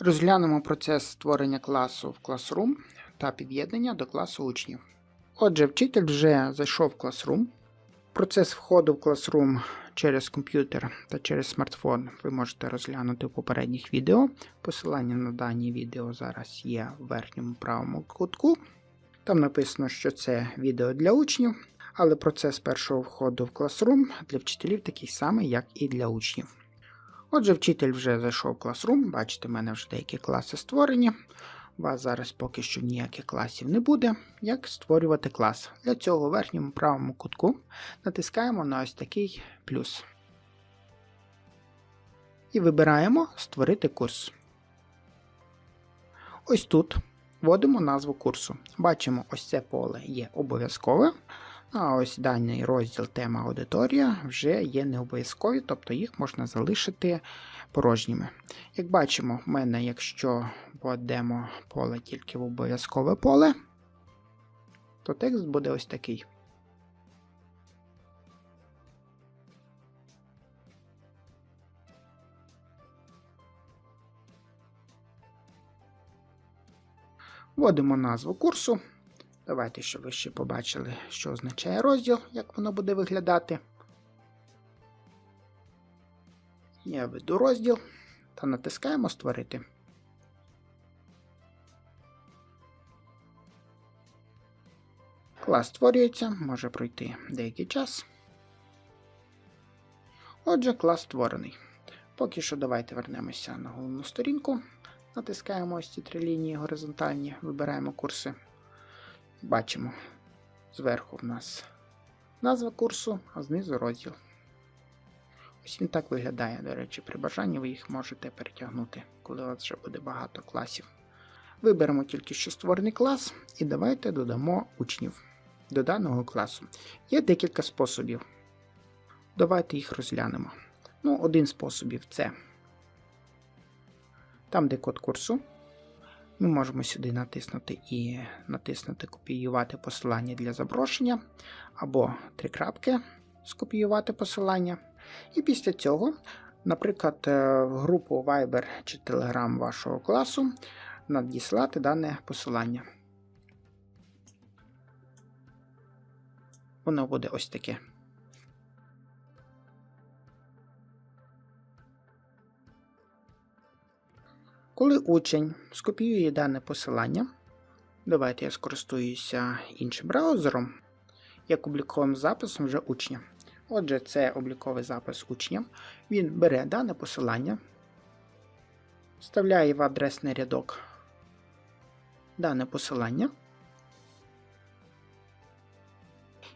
Розглянемо процес створення класу в Classroom та під'єднання до класу учнів. Отже, вчитель вже зайшов в Classroom. Процес входу в Classroom через комп'ютер та через смартфон ви можете розглянути в попередніх відео. Посилання на дані відео зараз є в верхньому правому кутку. Там написано, що це відео для учнів, але процес першого входу в Classroom для вчителів такий самий, як і для учнів. Отже, вчитель вже зайшов в Classroom, бачите, в мене вже деякі класи створені. У вас зараз поки що ніяких класів не буде. Як створювати клас? Для цього в верхньому правому кутку натискаємо на ось такий плюс. І вибираємо Створити курс. Ось тут вводимо назву курсу. Бачимо, ось це поле є обов'язкове. А ось даний розділ тема аудиторія вже є не обов'язкові, тобто їх можна залишити порожніми. Як бачимо, в мене, якщо введемо поле тільки в обов'язкове поле, то текст буде ось такий. Вводимо назву курсу. Давайте, щоб ви ще побачили, що означає розділ, як воно буде виглядати. Я веду розділ та натискаємо Створити. Клас створюється, може пройти деякий час. Отже, клас створений. Поки що давайте вернемося на головну сторінку. Натискаємо ось ці три лінії горизонтальні, вибираємо курси. Бачимо, зверху в нас назва курсу, а знизу розділ. Ось він так виглядає, до речі, при бажанні ви їх можете перетягнути, коли у вас вже буде багато класів. Виберемо тільки що створений клас і давайте додамо учнів до даного класу. Є декілька способів. Давайте їх розглянемо. Ну, один з способів це там, де код курсу. Ми можемо сюди натиснути і натиснути Копіювати посилання для запрошення, або три крапки скопіювати посилання. І після цього, наприклад, е, в групу Viber чи Telegram вашого класу надіслати дане посилання. Воно буде ось таке. Коли учень скопіює дане посилання, давайте я скористуюся іншим браузером, як обліковим записом вже учня. Отже, це обліковий запис учня. Він бере дане посилання, вставляє в адресний рядок дане посилання.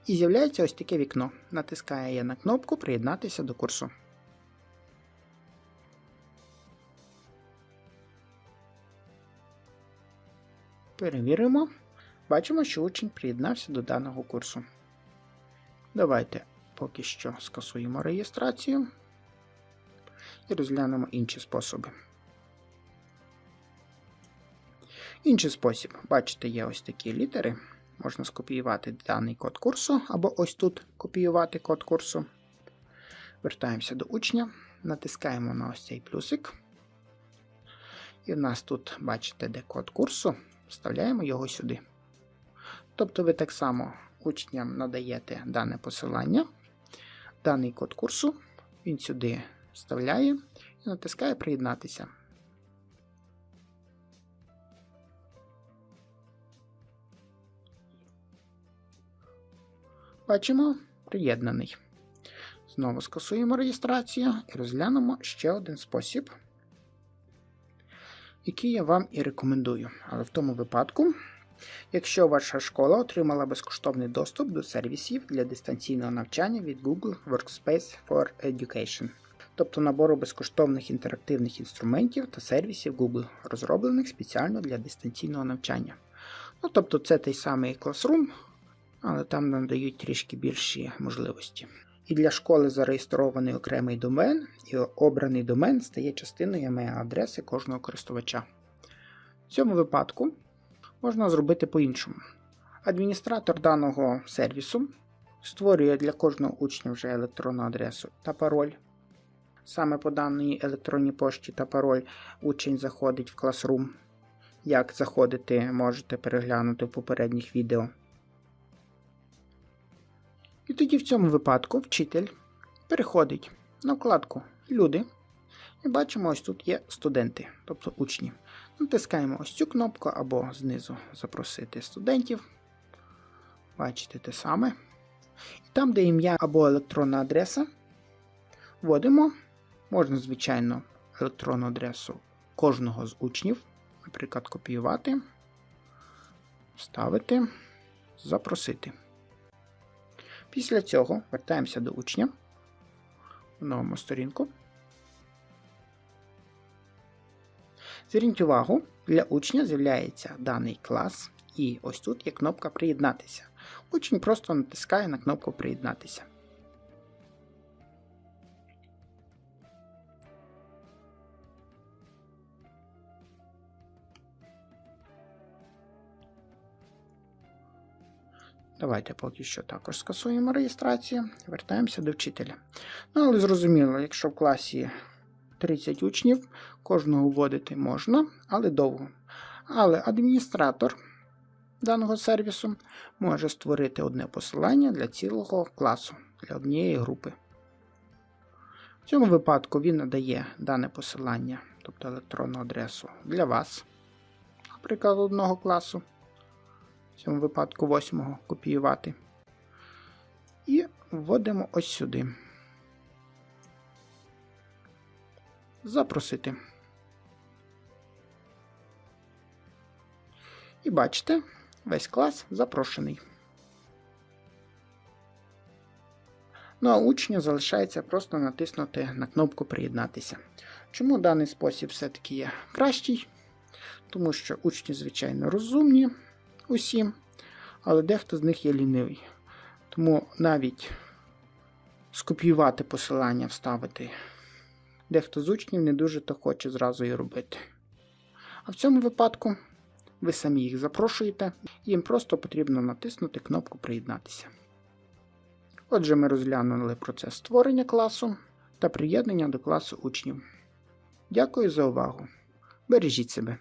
І з'являється ось таке вікно. Натискає я на кнопку Приєднатися до курсу. Перевіримо. Бачимо, що учень приєднався до даного курсу. Давайте поки що скасуємо реєстрацію і розглянемо інші способи. Інший спосіб, бачите, є ось такі літери. Можна скопіювати даний код курсу, або ось тут копіювати код курсу. Вертаємося до учня, натискаємо на ось цей плюсик. І в нас тут, бачите, де код курсу, вставляємо його сюди. Тобто ви так само учням надаєте дане посилання, даний код курсу, він сюди вставляє і натискає Приєднатися. Бачимо приєднаний. Знову скасуємо реєстрацію і розглянемо ще один спосіб, який я вам і рекомендую. Але в тому випадку, якщо ваша школа отримала безкоштовний доступ до сервісів для дистанційного навчання від Google Workspace for Education, тобто набору безкоштовних інтерактивних інструментів та сервісів Google, розроблених спеціально для дистанційного навчання. Ну, тобто, це той самий Classroom, але там надають трішки більші можливості. І для школи зареєстрований окремий домен, і обраний домен стає частиною email-адреси кожного користувача. В цьому випадку можна зробити по-іншому. Адміністратор даного сервісу створює для кожного учня вже електронну адресу та пароль. Саме по даній електронній пошті та пароль учень заходить в Classroom. Як заходити, можете переглянути в попередніх відео. І тоді в цьому випадку вчитель переходить на вкладку Люди. І бачимо, ось тут є студенти, тобто учні. Натискаємо ось цю кнопку або знизу запросити студентів. Бачите те саме. І там, де ім'я або електронна адреса, вводимо, можна, звичайно, електронну адресу кожного з учнів. Наприклад, копіювати, вставити, запросити. Після цього вертаємося до учня. Новому сторінку. Зверніть увагу, для учня з'являється даний клас, і ось тут є кнопка Приєднатися. Учень просто натискає на кнопку Приєднатися. Давайте поки що також скасуємо реєстрацію, вертаємося до вчителя. Ну, але зрозуміло, якщо в класі 30 учнів, кожного вводити можна, але довго. Але адміністратор даного сервісу може створити одне посилання для цілого класу, для однієї групи. В цьому випадку він надає дане посилання, тобто електронну адресу для вас, наприклад, одного класу. В цьому випадку восьмого копіювати. І вводимо ось сюди. Запросити. І бачите, весь клас запрошений. Ну а учню залишається просто натиснути на кнопку Приєднатися. Чому даний спосіб все-таки є кращий? Тому що учні, звичайно, розумні усі, але дехто з них є лінивий. Тому навіть скопіювати посилання, вставити. Дехто з учнів не дуже то хоче зразу і робити. А в цьому випадку ви самі їх запрошуєте, їм просто потрібно натиснути кнопку Приєднатися. Отже, ми розглянули процес створення класу та приєднання до класу учнів. Дякую за увагу. Бережіть себе!